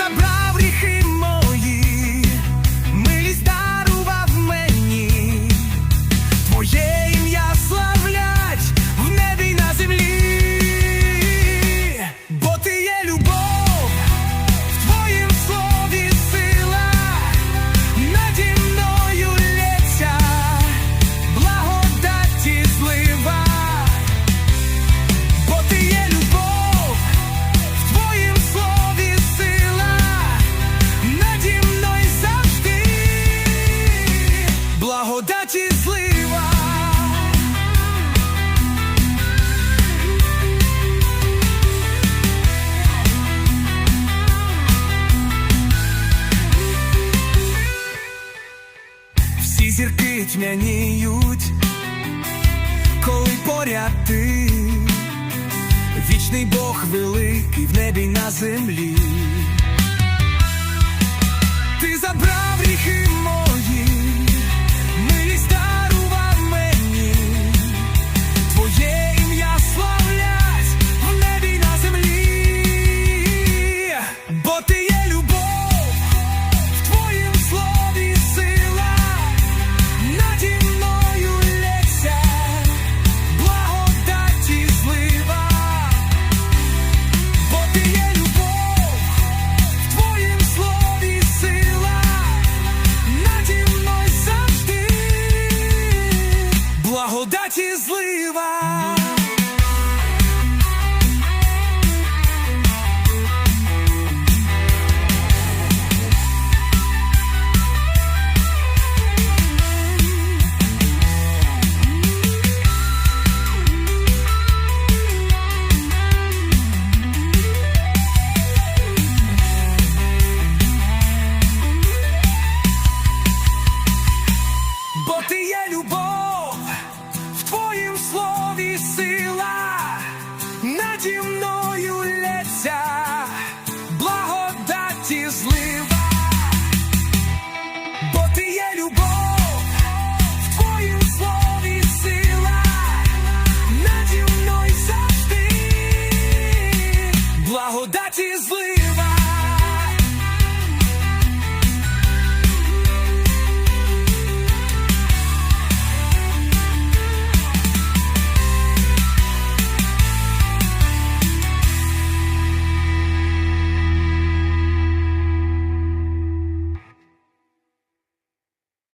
zabrać очі коли поряд ти, вічний Бог великий в небі на землі. Благодаті злива. Потім